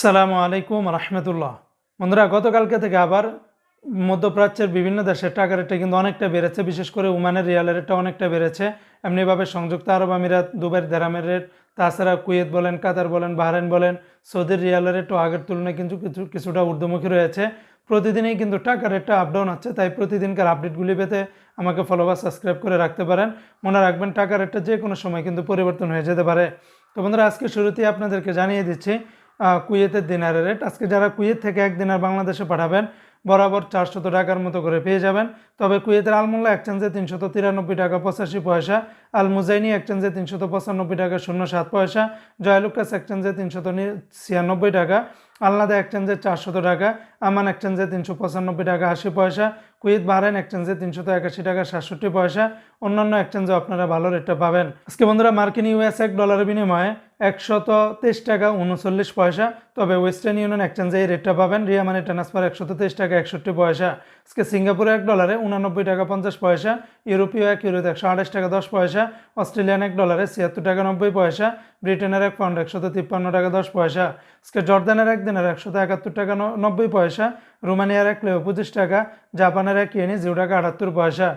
সালামু আলাইকুম রহমতুল্লাহ। বন্ধুরা, গতকালকে থেকে আবার মধ্যপ্রাচ্যের বিভিন্ন দেশের টাকা রেটটা কিন্তু অনেকটা বেড়েছে, বিশেষ করে উমানের রিয়ালের রেটটা অনেকটা বেড়েছে। এমনিভাবে সংযুক্ত আরব আমিরাত, দুবাইয়ের দেরামের রেট, তাছাড়া কুয়েত বলেন, কাতার বলেন, বাহরাইন বলেন, সৌদির রিয়ালের রেটও আগের তুলনায় কিন্তু কিছু, কিছুটা ঊর্ধ্বমুখী রয়েছে। প্রতিদিনই কিন্তু টাকা রেটটা আপ ডাউন হচ্ছে, তাই প্রতিদিনকার আপডেটগুলি পেতে আমাকে ফলো বা সাবস্ক্রাইব করে রাখতে পারেন। মনে রাখবেন টাকা রেটটা যে কোনো সময় কিন্তু পরিবর্তন হয়ে যেতে পারে। তো বন্ধুরা আজকে শুরুতেই আপনাদেরকে জানিয়ে দিচ্ছি কুয়েতের দিনারের রেট আজকে যারা কুয়েত থেকে এক দিনার বাংলাদেশে পাঠাবেন, বরাবর চারশত টাকার মতো করে পেয়ে যাবেন। তবে কুয়েতের আলমোল্লা এক্সচেঞ্জে তিনশত তিরানব্বই টাকা পঁচাশি পয়সা আল মুজাইনি এক্সচেঞ্জে তিনশত পঁচানব্বই টাকা শূন্য সাত পয়সা, জয়লুকাস এক্সচেঞ্জে তিনশত ছিয়ানব্বই টাকা, আলনাদা এক্সচেঞ্জে চারশত টাকা, আমান এক্সচেঞ্জে তিনশো পঁচানব্বই টাকা আশি পয়সা কুয়েত বাহরাইন এক্সচেঞ্জে তিনশত একাশি টাকা, সাতষট্টি পয়সা। অন্যান্য এক্সচেঞ্জে আপনারা ভালো রেটটা পাবেন। আজকে বন্ধুরা, মার্কিন ইউএস এক ডলারের বিনিময়ে একশত তেইশ টাকা, উনচল্লিশ পয়সা। তবে ওয়েস্টার্ন ইউনিয়ন এক্সচেঞ্জে এই রেটটা পাবেন। রিয়া মানি ট্রান্সফার একশত তেইশ টাকা, একষট্টি পয়সা। আজকে সিঙ্গাপুরে এক ডলারে উনানব্বই টাকা, পঞ্চাশ পয়সা। ইউরোপীয় এক, ইউরোতে একশো আঠাশ টাকা, দশ পয়সা। অস্ট্রেলিয়ান এক ডলারে ছিয়াত্তর টাকা, নব্বই পয়সা। ব্রিটেনের এক পাউন্ড একশত তিপ্পান্ন টাকা, দশ পয়সা। আজকে জর্দানের এক, দিনের একশত একাত্তর টাকা নব্বই পয়সা। রোমানিয়ার এক পঁচিশ টাকা জাপানের এক ইয়েনি জিরো টাকা আটাত্তর পয়সা।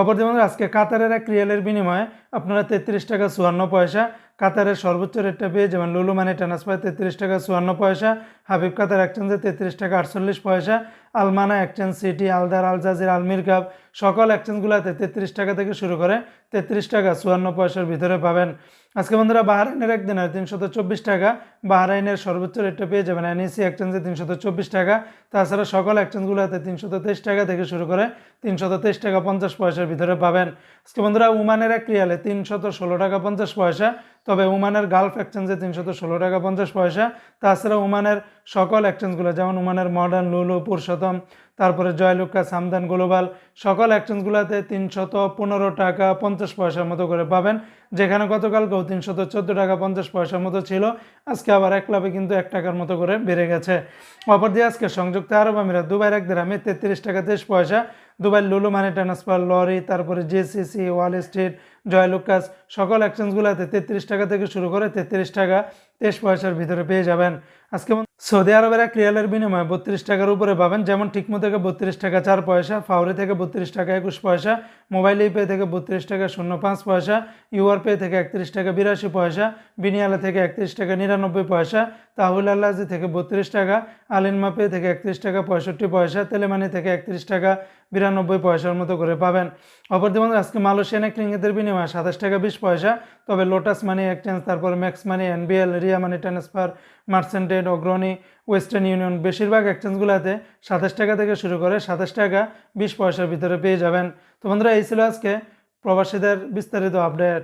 অপর বন্ধুরা, আজকে কাতারের এক রিয়েলের বিনিময়ে আপনারা তেত্রিশ টাকা চুয়ান্ন পয়সা কাতারের সর্বোচ্চ রেটটা পেয়ে যেমন লুলু মানি ট্রান্সফার তেত্রিশ টাকা চুয়ান্ন পয়সা, হাবিব কাতার এক্সচেঞ্জে তেত্রিশ টাকা আটচল্লিশ পয়সা, আলমানা এক্সচেঞ্জ সিটি, আলদার, আল জাজির আলমির কাপ, সকল এক্সচেঞ্জগুলোতে তেত্রিশ টাকা থেকে শুরু করে তেত্রিশ টাকা চুয়ান্ন পয়সার ভিতরে পাবেন। আজকে বন্ধুরা বাহরাইনের একদিনের তিনশত চব্বিশ টাকা, বাহরাইনের সর্বোচ্চ রেটটা পেয়ে যাবেন এনএসি এক্সচেঞ্জে তিনশত চব্বিশ টাকা, তাছাড়া সকল এক্সচেঞ্জগুলোতে তিনশত তেইশ টাকা থেকে শুরু করে তিনশত তেইশ টাকা পঞ্চাশ পয়সার ভিতরে পাবেন। আজকে বন্ধুরা উমানের এক রিয়ালে তিনশত ষোলো টাকা পঞ্চাশ পয়সা তবে উমানের গালফ এক্সচেঞ্জে তিনশত ষোলো টাকা পঞ্চাশ পয়সা, তাছাড়া উমানের সকল এক্সচেঞ্জগুলো যেমন উমানের মডার্ন লুলু পুরুষোত্তম তারপরে জয়লুকা সামদান গ্লোবাল সকল এক্সচেঞ্জগুলোতে তিনশত পনেরো টাকা পঞ্চাশ পয়সার মতো করে পাবেন, যেখানে গতকালকেও তিনশত চোদ্দ টাকা পঞ্চাশ পয়সার মতো ছিল, আজকে আবার এক লাভে কিন্তু এক টাকার মতো করে বেড়ে গেছে। অপর দিয়ে আজকে সংযুক্ত আরব আমিরাত, দুবাইয়ের এক দিরামে তেত্রিশ টাকা তেইশ পয়সা Dubai, Lulu, money transfer, lorry, তারপরে জেসিসি, ওয়াল স্ট্রিট জয়লুকাস সকল এক্সচেঞ্জগুলোতে তেত্রিশ টাকা থেকে শুরু করে তেত্রিশ টাকা তেইশ পয়সার ভিতরে পেয়ে যাবেন। আজকে সৌদি আরবের এক রিয়ালের বিনিময়ে বত্রিশ টাকার উপরে পাবেন। যেমন ঠিকমো থেকে বত্রিশ টাকা চার পয়সা ফাউরি থেকে বত্রিশ টাকা একুশ পয়সা, মোবাইল পে থেকে বত্রিশ টাকা শূন্য পাঁচ পয়সা, ইউআর পে থেকে একত্রিশ টাকা বিরাশি পয়সা, বিনিয়ালা থেকে একত্রিশ টাকা নিরানব্বই পয়সা, তাহুল আল্লাজি থেকে বত্রিশ টাকা আলিনমা পে থেকে একত্রিশ টাকা পঁয়ষট্টি পয়সা, তেলেমানি থেকে একত্রিশ টাকা বিরানব্বই পয়সার মতো করে পাবেন। অপরদি বন্ধুরা, আজকে মালয়েশিয়ান এক রিঙ্গিতের বিনিময়ে সাতাশ টাকা বিশ পয়সা। তবে লোটাস মানি এক্সচেঞ্জ তারপর max money NBL Ria money transfer মার্সেন্টেড Agrani western union বেশিরভাগ এক্সচেঞ্জগুলোতে সাতাশ টাকা থেকে শুরু করে সাতাশ টাকা বিশ পয়সার ভিতরে পেয়ে যাবেন। তো বন্ধুরা এই ছিল আজকে। প্রবাসীদের বিস্তারিত আপডেট